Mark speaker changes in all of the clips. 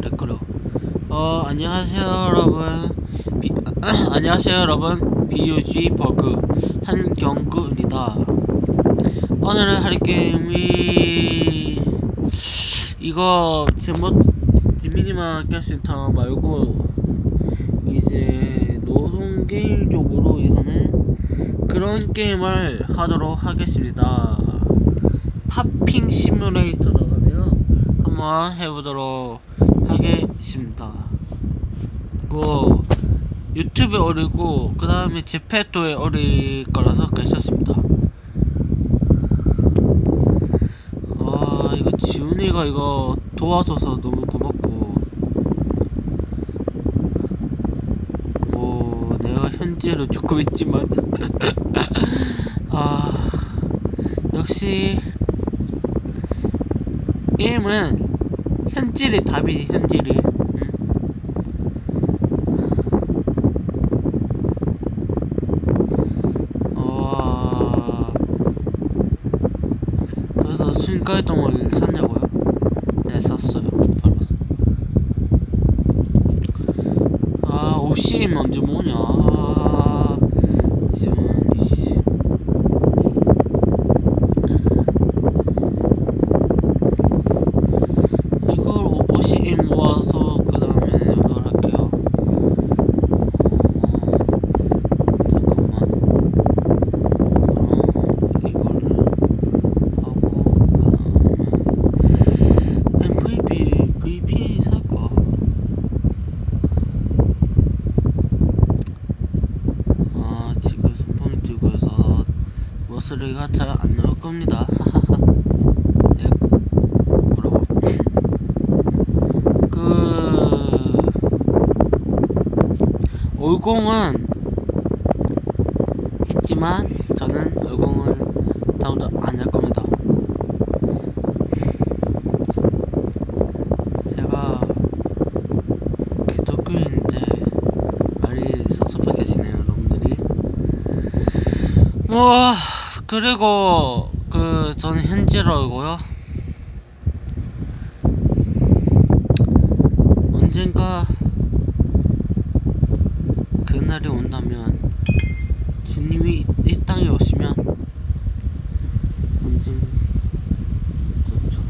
Speaker 1: 렉걸어. 어 안녕하세요 여러분. 비, 안녕하세요 여러분. BUG 버그 한경구입니다. 오늘은 할 게임이 이거 제목 디미니만 깰수 있다 말고 이제 노동 게임 쪽으로 하는 그런 게임을 하도록 하겠습니다. 팝핑 시뮬레이터라고 하네요. 한번 해보도록 하겠습니다. 이거 유튜브에 올리고 그 다음에 제페토에 올릴 거라서 괜찮습니다. 아 이거 지훈이가 이거 도와줘서 너무 고맙고 뭐 내가 현재로 조금 있지만 아 역시 게임은 현질이 답이지 현질이. 그래서 순간이동을 샀냐고요? 네 샀어요. 바로 샀아 OCM 언제 뭐냐 아, 지금 씨. 이걸 50인 모아서 그 다음에 연락을 할게요. 어, 잠깐만. 그럼 이거를 하고 그 다음에 MVP VP 살까? 아 지금 선풍이 들고 해서 머스리가 잘 안 나올 겁니다. 네, 그러고 그 올공은 했지만 저는 올공을 다음부터 안 할 겁니다. 제가 기독교인인데 말이 섭섭하게 하시네요, 여러분들이. 뭐 그리고 그 저는 현지라고요. 언젠가 그날이 온다면 주님이 이 땅에 오시면 언젠 좋죠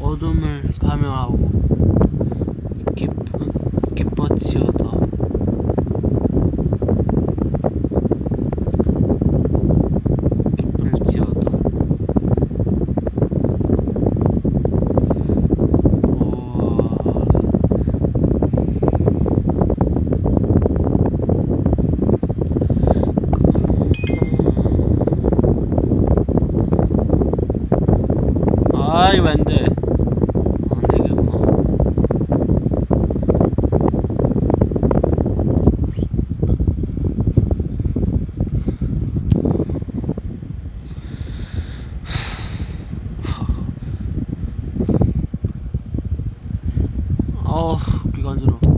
Speaker 1: 어둠을 파멸하고 기쁘 기뻐지어다 기쁠지어다 우와 아이 웬데 안 되겠구나 아우 귀가 안지러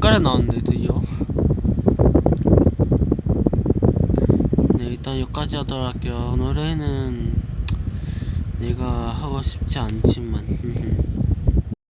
Speaker 1: 오 양갈에 나왔네 드디어. 네 일단 여기까지 하도록 할게요. 노래는 내가 하고 싶지 않지만